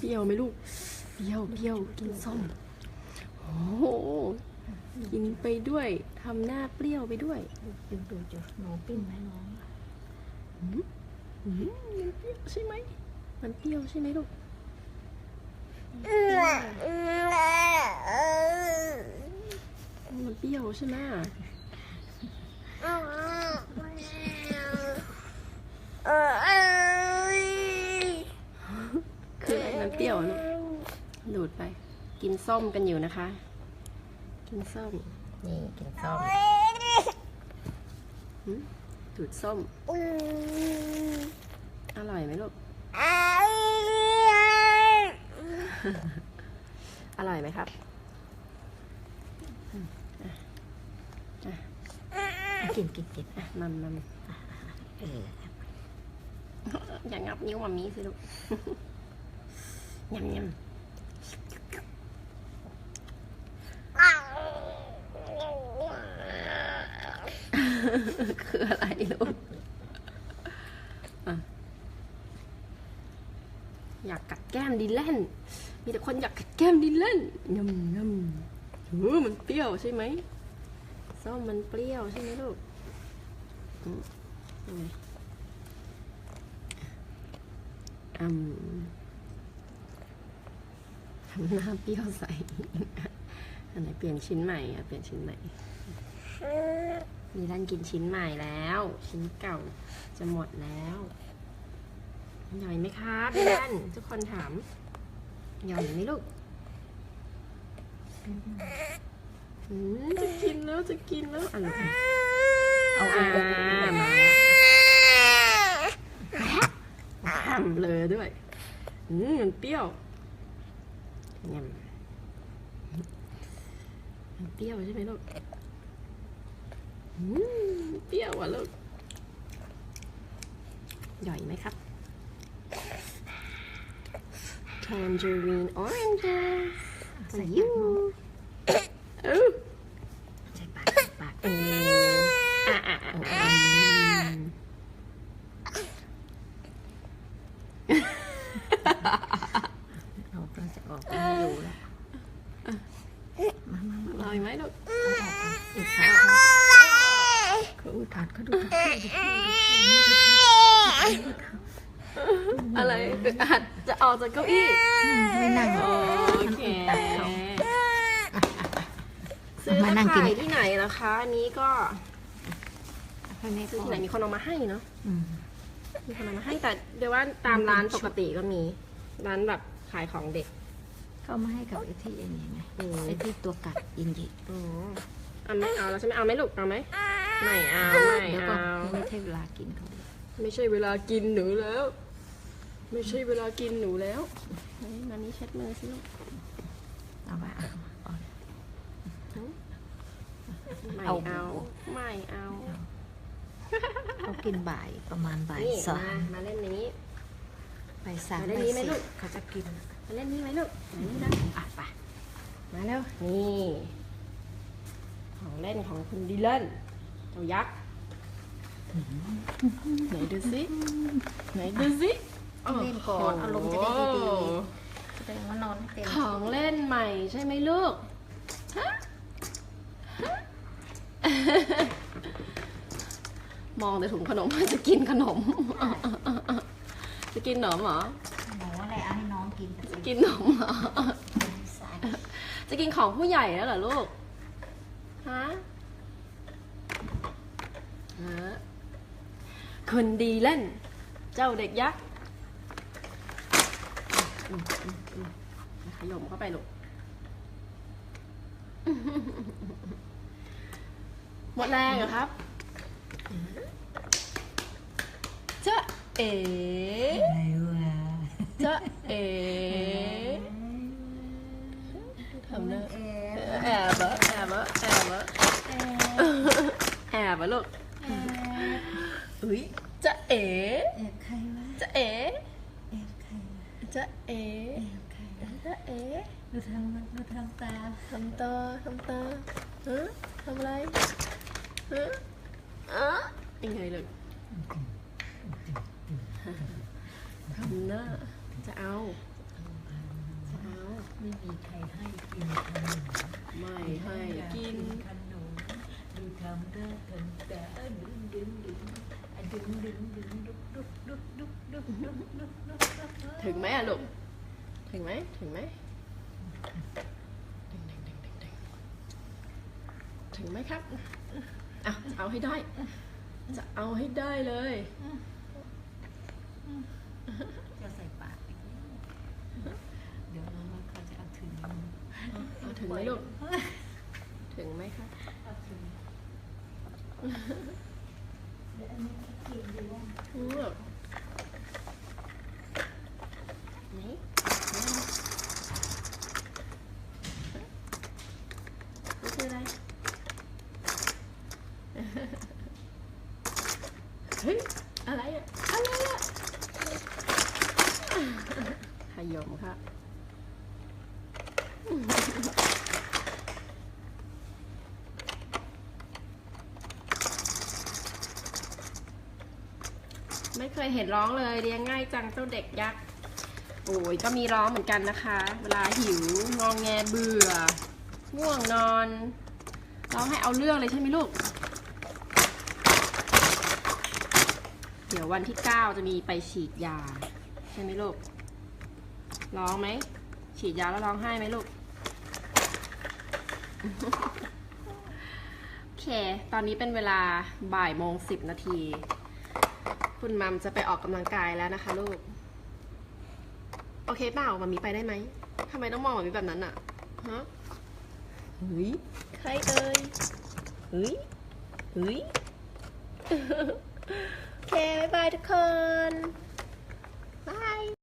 เปรี้ยวไหมลูก เปรี้ยวเปรี้ยวกินส้ม โอ้โห กินไปด้วย ทำหน้าเปรี้ยวไปด้วยดูดูดูหนูปิ้นไหมน้องอืมมันเปรี้ยวใช่ไหม มันเปรี้ยวใช่ไหมลูกมันเปรี้ยวใช่ไหมคืออะไรมันเปรี้ยวอะลูกดูดไป กินส้มกันอยู่นะคะ กินส้ม นี่กินส้มหืมดูดส้ม อร่อยไหมลูก อร่อยไหมครับกินกินกินอะมัมมัมเอออย่างงับนิ้วมามีสิลูกยำยำ คืออะไรลูกอยากกัดแก้มดินเล่นมีแต่คนอยากกัดแก้มดินเล่นยำยำเออมันเปรี้ยวใช่ไหมส้มมันเปรี้ยวใช่ไหมลูกอืมยังไงอืมทำหน้าเปรี้ยวใส่อันไหนเปลี่ยนชิ้นใหม่อะเปลี่ยนชิ้นใหม่ มีร้านกินชิ้นใหม่แล้ว ชิ้นเก่าจะหมดแล้วหญ่ไหมครับพี่แดนทุกคนถามหญ่ไหมลูกจะกินแล้วจะกินแล้วอะลูกเอาอ่าเอาอามาเลยด้วยอืมมันเปรี้ยวมันเปรี้ยวใช่ไหมลูก เปรี้ยวอะลูกใหญ่ไหมครับ tangerine oranges ใส่ for ปาก you น้องเออใส่ปากใส่ปากเอออะอะอะอะเราเราจะออกไม่อยู่แล้วมามามาอร่อยไหมลูกเอาออกมาอุดถาด เขาอุดถาดเขาดูอะไรอึดอัดจะออกจากเก้าอี้ไม่นั่งโอเคซื้อมามานั่งกินขายที่ไหนนะคะอันนี้ก็ซื้อที่ไหนมีคนเอามาให้เนาะมีคนเอามาให้แต่เดี๋ยวว่าตามร้านปกติก็มี ร้านแบบขายของเด็ก เขามาให้กับไอ้ที่อย่างนี้ไงไอ้ที่ตัวกัดยิงยิงอ๋อเอาไหมเอาแล้วใช่ไหมเอาไหมลูกเอาไหม ไม่เอาไม่เดี๋ยวก็เอาไม่ใช่เวลากินเขาไม่ใช่เวลากินหนูแล้ว ไม่ใช่เวลากินหนูแล้วเฮ้ยมานี่เช็ดมือสิลูกเอาไว้เอาเอาไม่เอาเอา ไม่เอาเขากินบ่ายประมาณบ่ายนี่สอมางมาเล่นนี้บ่ายสามมาเล่นบ่ายนี้ไหมสี่ลูกเขาจะกินมาเล่นนี้ไหมลูกมานี่นะอะไปมาแล้วนี่ของเล่นของคุณดิลัน เจ้ายักษ์ไหนดูสิไหนดูสิเล่นก่อนอารมณ์จะได้ดีๆแสดงว่านอนให้เต็มของเล่นใหม่ใช่ไหมลูกฮะฮะมองแต่ถุงขนมจะกินขนม จะกินขนมเหรอหนูอะไรเอาให้น้องกินจะกินขนมเหรอสายจะกินของผู้ใหญ่แล้วเหรอลูกฮะฮะ คนดีเล่น เจ้าเด็กยักษ์ขยมเข้าไปลูกหมดแรงเหรอครับจะเอ๋อะไรวะจะเอ๋ทำน้าแอบเหรอแอบเหรอแอบเหรอแอบเหรอลูก อุ้ยจะเอ๋แอบใครวะจะเอ๋แอบใครวะจะเอ๋แอบใครวะจะเอ๋ดูทำมันดูทำตาทำตาทำตาฮะทำอะไรฮะอะยังไงลูกทำหน้าจะเอาเไม่มีใครให้กินขนมไม่ให้กินขนมดูทำหน้าทำตาดึงดึงดึงอะ ดึงดึงดึงดุกดุกดุกดุกดุกดุกดุกดุกดุกถึงไหมอะลูก ถึงไหม ถึงไหม ดึงดึงดึงดึงดึงถึงไหมครับอะเอาให้ได้ จะเอาให้ได้เลยจะใส่ปากเดี๋ยวน้องเขาจะเอาถึงเอาถึงไหมลูก ถึงไหมครับเอาถึงเดี๋ยวอันนี้กินดูว่า อืมไหนนี่คืออะไร เฮ้ยอะไรอะอะไรอะขยมครับไม่เคยเห็นร้องเลยเลี้ยงง่ายจังเจ้าเด็กยักษ์โอ้ยก็มีร้องเหมือนกันนะคะ เวลาหิวงองแงเบื่อง่วงนอน ร้องให้เอาเรื่องเลยใช่ไหมลูก เดี๋ยววันที่9จะมีไปฉีดยา ใช่ไหมลูก ร้องไหม ฉีดยาแล้วร้องไห้ไหมลูก โอเค ตอนนี้เป็นเวลาบ่ายโมงสิบนาที คุณมัมจะไปออกกำลังกายแล้วนะคะลูก โอเคเปล่ามัมมีไปได้ไหมทำไมต้องมองแบบนี้แบบนั้นอะฮะเฮ้ยใครเอ่ยเฮ้ยเฮ้ยโอ เค บ๊ายบายทุกคน